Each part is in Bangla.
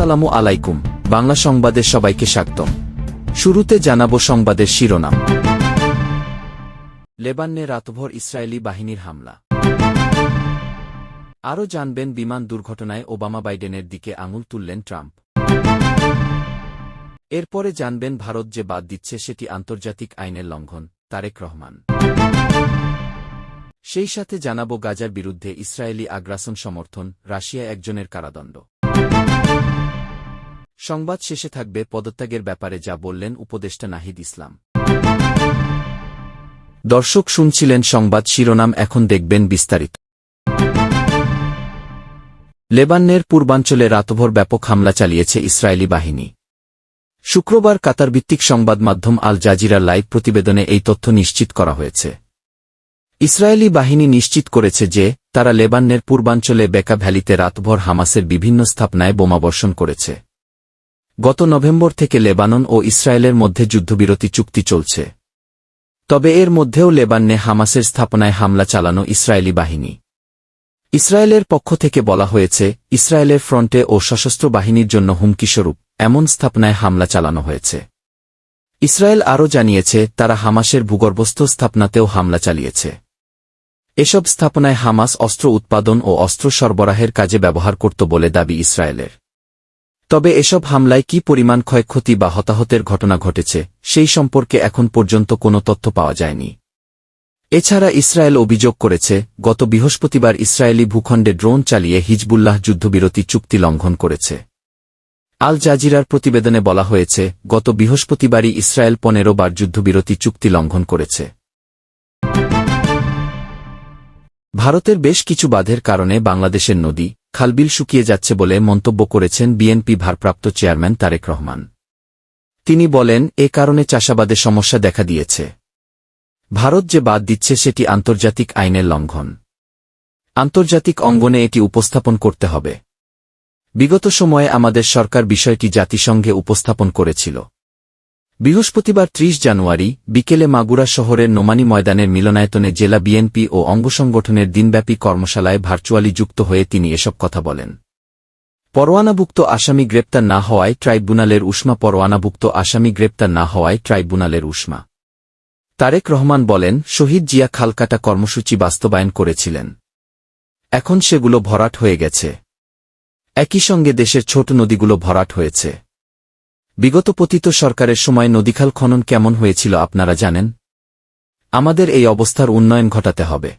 আসসালামু আলাইকুম। বাংলা সংবাদে সবাইকে স্বাগতম। শুরুতে জানাব সংবাদের শিরোনাম। লেবাননে রাতভর ইসরায়েলি বাহিনীর হামলা। আরও জানবেন বিমান দুর্ঘটনায় ওবামা বাইডেনের দিকে আঙুল তুললেন ট্রাম্প। এরপরে জানবেন ভারত যে বাদ দিচ্ছে সেটি আন্তর্জাতিক আইনের লঙ্ঘন, তারেক রহমান। সেই সাথে জানাব গাজার বিরুদ্ধে ইসরায়েলি আগ্রাসন সমর্থন, রাশিয়া একজনের কারাদণ্ড। সংবাদ শেষে থাকবে পদত্যাগের ব্যাপারে যা বললেন উপদেষ্টা নাহিদ ইসলাম। দর্শক শুনছিলেন সংবাদ শিরোনাম, এখন দেখবেন বিস্তারিত। লেবাননের পূর্বাঞ্চলে রাতভর ব্যাপক হামলা চালিয়েছে ইসরায়েলি বাহিনী। শুক্রবার কাতারভিত্তিক সংবাদ মাধ্যম আল জাজিরা লাইভ প্রতিবেদনে এই তথ্য নিশ্চিত করা হয়েছে। ইসরায়েলি বাহিনী নিশ্চিত করেছে যে, তারা লেবাননের পূর্বাঞ্চলে বেকা ভ্যালিতে রাতভর হামাসের বিভিন্ন স্থাপনায় বোমাবর্ষণ করেছে। গত নভেম্বর থেকে লেবানন ও ইসরায়েলের মধ্যে যুদ্ধবিরতি চুক্তি চলছে। তবে এর মধ্যেও লেবাননে হামাসের স্থাপনায় হামলা চালানো ইসরায়েলি বাহিনী। ইসরায়েলের পক্ষ থেকে বলা হয়েছে, ইসরায়েলের ফ্রন্টে ও সশস্ত্র বাহিনীর জন্য হুমকিস্বরূপ এমন স্থাপনায় হামলা চালানো হয়েছে। ইসরায়েল আরও জানিয়েছে, তারা হামাসের ভূগর্ভস্থ স্থাপনাতেও হামলা চালিয়েছে। এসব স্থাপনায় হামাস অস্ত্র উৎপাদন ও অস্ত্র সরবরাহের কাজে ব্যবহার করত বলে দাবি ইসরায়েলের। তবে এসব হামলায় কি পরিমাণ ক্ষয়ক্ষতি বা হতাহতের ঘটনা ঘটেছে, সেই সম্পর্কে এখন পর্যন্ত কোনো তথ্য পাওয়া যায়নি। এছাড়া ইসরায়েল অভিযোগ করেছে, গত বৃহস্পতিবার ইসরায়েলি ভূখণ্ডে ড্রোন চালিয়ে হিজবুল্লাহ যুদ্ধবিরতি চুক্তি লঙ্ঘন করেছে। আল জাজিরার প্রতিবেদনে বলা হয়েছে, গত বৃহস্পতিবারই ইসরায়েল পনেরো বার যুদ্ধবিরতি চুক্তি লঙ্ঘন করেছে। ভারতের বেশ কিছু বাধের কারণে বাংলাদেশের নদী খালবিল শুকিয়ে যাচ্ছে বলে মন্তব্য করেছেন বিএনপি ভারপ্রাপ্ত চেয়ারম্যান তারেক রহমান। তিনি বলেন, এ কারণে চাষাবাদে সমস্যা দেখা দিয়েছে। ভারত যে বাদ দিচ্ছে সেটি আন্তর্জাতিক আইনের লঙ্ঘন। আন্তর্জাতিক অঙ্গনে এটি উপস্থাপন করতে হবে। বিগত সময়ে আমাদের সরকার বিষয়টি জাতিসংঘে উপস্থাপন করেছিল। বৃহস্পতিবার ৩০ জানুয়ারি বিকেলে মাগুরা শহরের নোমানি ময়দানের মিলনায়তনে জেলা বিএনপি ও অঙ্গসংগঠনের দিনব্যাপী কর্মশালায় ভার্চুয়ালি যুক্ত হয়ে তিনি এসব কথা বলেন। পরোয়ানাভুক্ত আসামি গ্রেপ্তার না হওয়ায় ট্রাইব্যুনালের উষ্মা পরোয়ানাভুক্ত আসামি গ্রেপ্তার না হওয়ায় ট্রাইব্যুনালের উষ্মা। তারেক রহমান বলেন, শহীদ জিয়া খালকাটা কর্মসূচি বাস্তবায়ন করেছিলেন। এখন সেগুলো ভরাট হয়ে গেছে। একই সঙ্গে দেশের ছোট নদীগুলো ভরাট হয়েছে। বিগত পতিত সরকারের সময় নদীখাল খনন কেমন হয়েছিল আপনারা জানেন? আমাদের এই অবস্থার উন্নয়ন ঘটাতে হবে।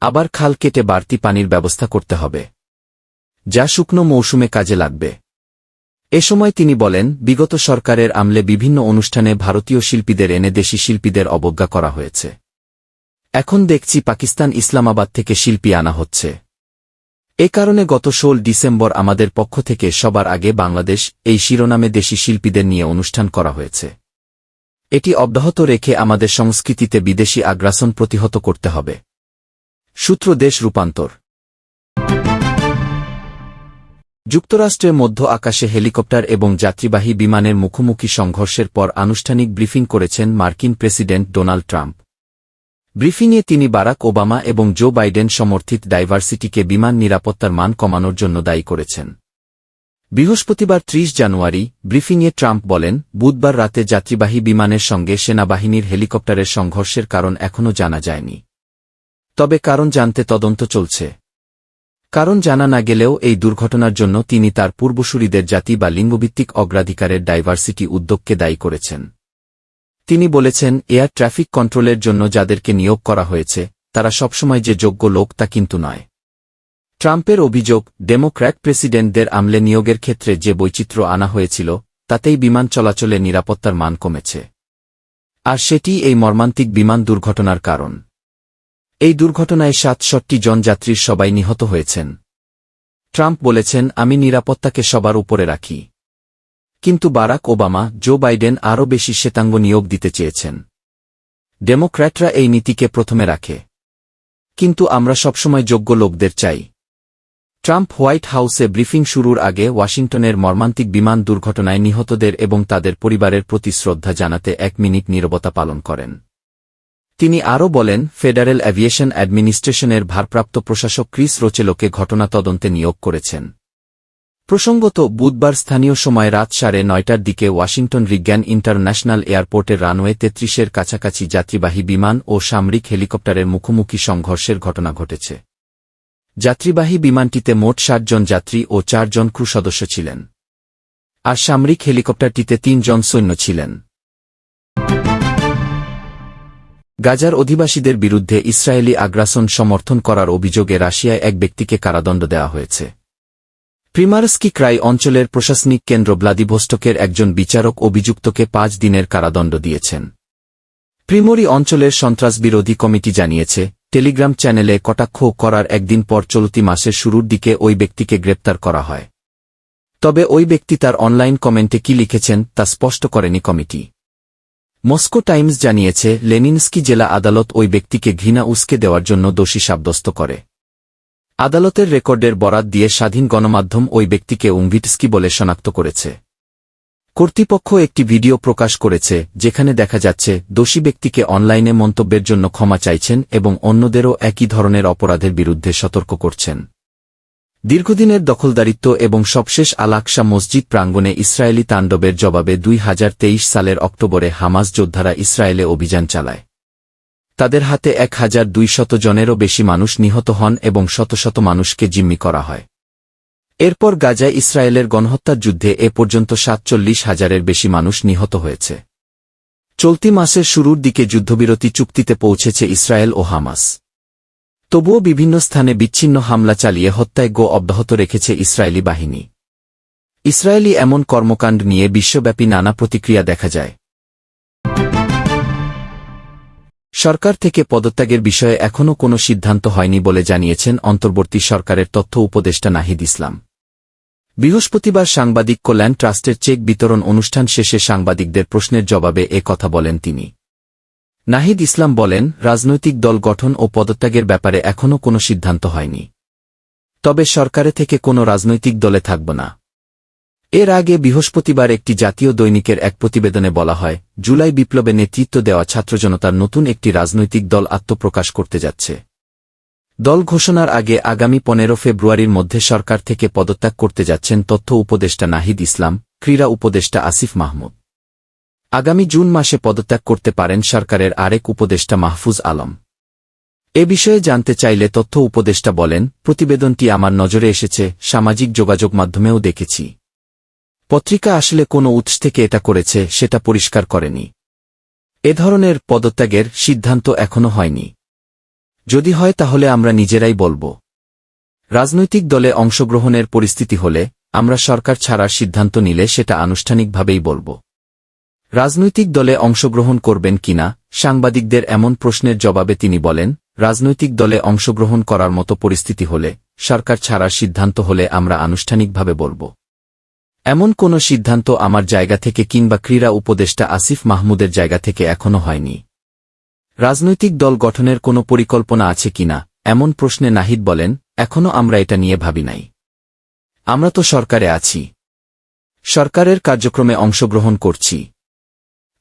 আবার খাল কেটে বাড়তি পানির ব্যবস্থা করতে হবে। যা শুকনো মৌসুমে কাজে লাগবে। এ সময় তিনি বলেন, বিগত সরকারের আমলে বিভিন্ন অনুষ্ঠানে ভারতীয় শিল্পীদের এনে দেশি শিল্পীদের অবজ্ঞা করা হয়েছে। এখন দেখছি পাকিস্তান ইসলামাবাদ থেকে শিল্পী আনা হচ্ছে। এ কারণে গত ষোল ডিসেম্বর আমাদের পক্ষ থেকে সবার আগে বাংলাদেশ এই শিরোনামে দেশি শিল্পীদের নিয়ে অনুষ্ঠান করা হয়েছে। এটি অব্যাহত রেখে আমাদের সংস্কৃতিতে বিদেশি আগ্রাসন প্রতিহত করতে হবে। সূত্র দেশ রূপান্তর। যুক্তরাষ্ট্রের মধ্য আকাশে হেলিকপ্টার এবং যাত্রীবাহী বিমানের মুখোমুখি সংঘর্ষের পর আনুষ্ঠানিক ব্রিফিং করেছেন মার্কিন প্রেসিডেন্ট ডোনাল্ড ট্রাম্প। ব্রিফিংয়ে তিনি বারাক ওবামা এবং জো বাইডেন সমর্থিত ডাইভার্সিটিকে বিমান নিরাপত্তার মান কমানোর জন্য দায়ী করেছেন। বৃহস্পতিবার ৩০ জানুয়ারি ব্রিফিংয়ে ট্রাম্প বলেন, বুধবার রাতে যাত্রীবাহী বিমানের সঙ্গে সেনাবাহিনীর হেলিকপ্টারের সংঘর্ষের কারণ এখনও জানা যায়নি। তবে কারণ জানতে তদন্ত চলছে। কারণ জানা না গেলেও এই দুর্ঘটনার জন্য তিনি তার পূর্বসূরিদের জাতি বা লিঙ্গভিত্তিক অগ্রাধিকারের ডাইভার্সিটি উদ্যোগকে দায়ী করেছেন। তিনি বলেছেন, এয়ার ট্রাফিক কন্ট্রোলের জন্য যাদেরকে নিয়োগ করা হয়েছে, তারা সবসময় যে যোগ্য লোক তা কিন্তু নয়। ট্রাম্পের অভিযোগ, ডেমোক্র্যাট প্রেসিডেন্টদের আমলে নিয়োগের ক্ষেত্রে যে বৈচিত্র্য আনা হয়েছিল, তাতেই বিমান চলাচলে নিরাপত্তার মান কমেছে। আর সেটি এই মর্মান্তিক বিমান দুর্ঘটনার কারণ। এই দুর্ঘটনায় সাতষট্টি জন যাত্রীর সবাই নিহত হয়েছেন। ট্রাম্প বলেছেন, আমি নিরাপত্তাকে সবার উপরে রাখি। কিন্তু বারাক ওবামা, জো বাইডেন আরও বেশি শ্বেতাঙ্গ নিয়োগ দিতে চেয়েছেন। ডেমোক্র্যাটরা এই নীতিকে প্রথমে রাখে। কিন্তু আমরা সবসময় যোগ্য লোকদের চাই। ট্রাম্প হোয়াইট হাউসে ব্রিফিং শুরুর আগে ওয়াশিংটনের মর্মান্তিক বিমান দুর্ঘটনায় নিহতদের এবং তাদের পরিবারের প্রতি শ্রদ্ধা জানাতে এক মিনিট নীরবতা পালন করেন। তিনি আরও বলেন, ফেডারেল অ্যাভিয়েশন অ্যাডমিনিস্ট্রেশনের ভারপ্রাপ্ত প্রশাসক ক্রিস রোচেলোকে ঘটনা তদন্তে নিয়োগ করেছেন। প্রসঙ্গত, বুধবার স্থানীয় সময় রাত সাড়ে নয়টার দিকে ওয়াশিংটন রিগ্যান ইন্টারন্যাশনাল এয়ারপোর্টের রানওয়ে তেত্রিশের কাছাকাছি যাত্রীবাহী বিমান ও সামরিক হেলিকপ্টারের মুখোমুখি সংঘর্ষের ঘটনা ঘটেছে। যাত্রীবাহী বিমানটিতে মোট ষাট জন যাত্রী ও চারজন ক্রু সদস্য ছিলেন। আর সামরিক হেলিকপ্টারটিতে তিনজন সৈন্য ছিলেন। গাজার অধিবাসীদের বিরুদ্ধে ইসরায়েলি আগ্রাসন সমর্থন করার অভিযোগে রাশিয়ায় এক ব্যক্তিকে কারাদণ্ড দেওয়া হয়েছে। প্রিমারস্কি ক্রাই অঞ্চলের প্রশাসনিক কেন্দ্র ব্লাদিভোস্টকের একজন বিচারক অভিযুক্তকে পাঁচ দিনের কারাদণ্ড দিয়েছেন। প্রিমরি অঞ্চলের সন্ত্রাসবিরোধী কমিটি জানিয়েছে, টেলিগ্রাম চ্যানেলে কটাক্ষ করার একদিন পর চলতি মাসের শুরুর দিকে ওই ব্যক্তিকে গ্রেপ্তার করা হয়। তবে ওই ব্যক্তি তার অনলাইন কমেন্টে কি লিখেছেন তা স্পষ্ট করেনি কমিটি। মস্কো টাইমস জানিয়েছে, লেনিনস্কি জেলা আদালত ওই ব্যক্তিকে ঘৃণা উস্কে দেওয়ার জন্য দোষী সাব্যস্ত করে। আদালতের রেকর্ডের বরাত দিয়ে স্বাধীন গণমাধ্যম ওই ব্যক্তিকে উংভিটস্কি বলে শনাক্ত করেছে। কর্তৃপক্ষ একটি ভিডিও প্রকাশ করেছে, যেখানে দেখা যাচ্ছে, দোষী ব্যক্তিকে অনলাইনে মন্তব্যের জন্য ক্ষমা চাইছেন এবং অন্যদেরও একই ধরনের অপরাধের বিরুদ্ধে সতর্ক করছেন। দীর্ঘদিনের দখলদারিত্ব এবং সবশেষ আলাকসা মসজিদ প্রাঙ্গণে ইসরায়েলি তাণ্ডবের জবাবে দুই হাজার তেইশ সালের অক্টোবরে হামাস যোদ্ধারা ইসরায়েলে অভিযান চালায়। তাদের হাতে এক হাজার দুইশত জনেরও বেশি মানুষ নিহত হন এবং শত শত মানুষকে জিম্মি করা হয়। এরপর গাজায় ইসরায়েলের গণহত্যার যুদ্ধে এ পর্যন্ত সাতচল্লিশ হাজারের বেশি মানুষ নিহত হয়েছে। চলতি মাসের শুরুর দিকে যুদ্ধবিরতি চুক্তিতে পৌঁছেছে ইসরায়েল ও হামাস। তবুও বিভিন্ন স্থানে বিচ্ছিন্ন হামলা চালিয়ে হত্যায় গো অব্যাহত রেখেছে ইসরায়েলি বাহিনী। ইসরায়েলি এমন কর্মকাণ্ড নিয়ে বিশ্বব্যাপী নানা প্রতিক্রিয়া দেখা যায়। সরকার থেকে পদত্যাগের বিষয়ে এখনও কোনো সিদ্ধান্ত হয়নি বলে জানিয়েছেন অন্তর্বর্তী সরকারের তথ্য উপদেষ্টা নাহিদ ইসলাম। বৃহস্পতিবার সাংবাদিক কল্যাণ ট্রাস্টের চেক বিতরণ অনুষ্ঠান শেষে সাংবাদিকদের প্রশ্নের জবাবে এ কথা বলেন তিনি। নাহিদ ইসলাম বলেন, রাজনৈতিক দল গঠন ও পদত্যাগের ব্যাপারে এখনও কোনো সিদ্ধান্ত হয়নি। তবে সরকারে থেকে কোনো রাজনৈতিক দলে থাকব না। এর আগে বৃহস্পতিবার একটি জাতীয় দৈনিকের এক প্রতিবেদনে বলা হয়, জুলাই বিপ্লবে নেতৃত্ব দেওয়া ছাত্রজনতার নতুন একটি রাজনৈতিক দল আত্মপ্রকাশ করতে যাচ্ছে। দল ঘোষণার আগে আগামী পনেরো ফেব্রুয়ারির মধ্যে সরকার থেকে পদত্যাগ করতে যাচ্ছেন তথ্য উপদেষ্টা নাহিদ ইসলাম, ক্রীড়া উপদেষ্টা আসিফ মাহমুদ। আগামী জুন মাসে পদত্যাগ করতে পারেন সরকারের আরেক উপদেষ্টা মাহফুজ আলম। এ বিষয়ে জানতে চাইলে তথ্য উপদেষ্টা বলেন, প্রতিবেদনটি আমার নজরে এসেছে, সামাজিক যোগাযোগ মাধ্যমেও দেখেছি। পত্রিকা আসলে কোনো উৎস থেকে এটা করেছে, সেটা পরিষ্কার করেনি। এ ধরনের পদত্যাগের সিদ্ধান্ত এখনও হয়নি। যদি হয় তাহলে আমরা নিজেরাই বলব। রাজনৈতিক দলে অংশগ্রহণের পরিস্থিতি হলে আমরা সরকার ছাড়ার সিদ্ধান্ত নিলে সেটা আনুষ্ঠানিকভাবেই বলব। রাজনৈতিক দলে অংশগ্রহণ করবেন কিনা, সাংবাদিকদের এমন প্রশ্নের জবাবে তিনি বলেন, রাজনৈতিক দলে অংশগ্রহণ করার মতো পরিস্থিতি হলে সরকার ছাড়ার সিদ্ধান্ত হলে আমরা আনুষ্ঠানিকভাবে বলব। এমন কোনো সিদ্ধান্ত আমার জায়গা থেকে কিংবা ক্রীড়া উপদেষ্টা আসিফ মাহমুদের জায়গা থেকে এখনও হয়নি। রাজনৈতিক দল গঠনের কোনো পরিকল্পনা আছে কিনা, এমন প্রশ্নে নাহিদ বলেন এখনও আমরা এটা নিয়ে ভাবি নাই। আমরা তো সরকারে আছি। সরকারের কার্যক্রমে অংশগ্রহণ করছি।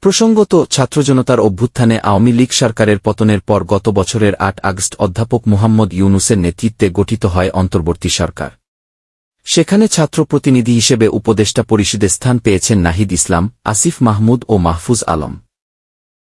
প্রসঙ্গত, ছাত্রজনতার অভ্যুত্থানে আওয়ামী লীগ সরকারের পতনের পর গত বছরের আট আগস্ট অধ্যাপক মুহাম্মদ ইউনুসের নেতৃত্বে গঠিত হয় অন্তর্বর্তী সরকার। সেখানে ছাত্র প্রতিনিধি হিসেবে উপদেষ্টা পরিষদে স্থান পেয়েছেন নাহিদ ইসলাম, আসিফ মাহমুদ ও মাহফুজ আলম।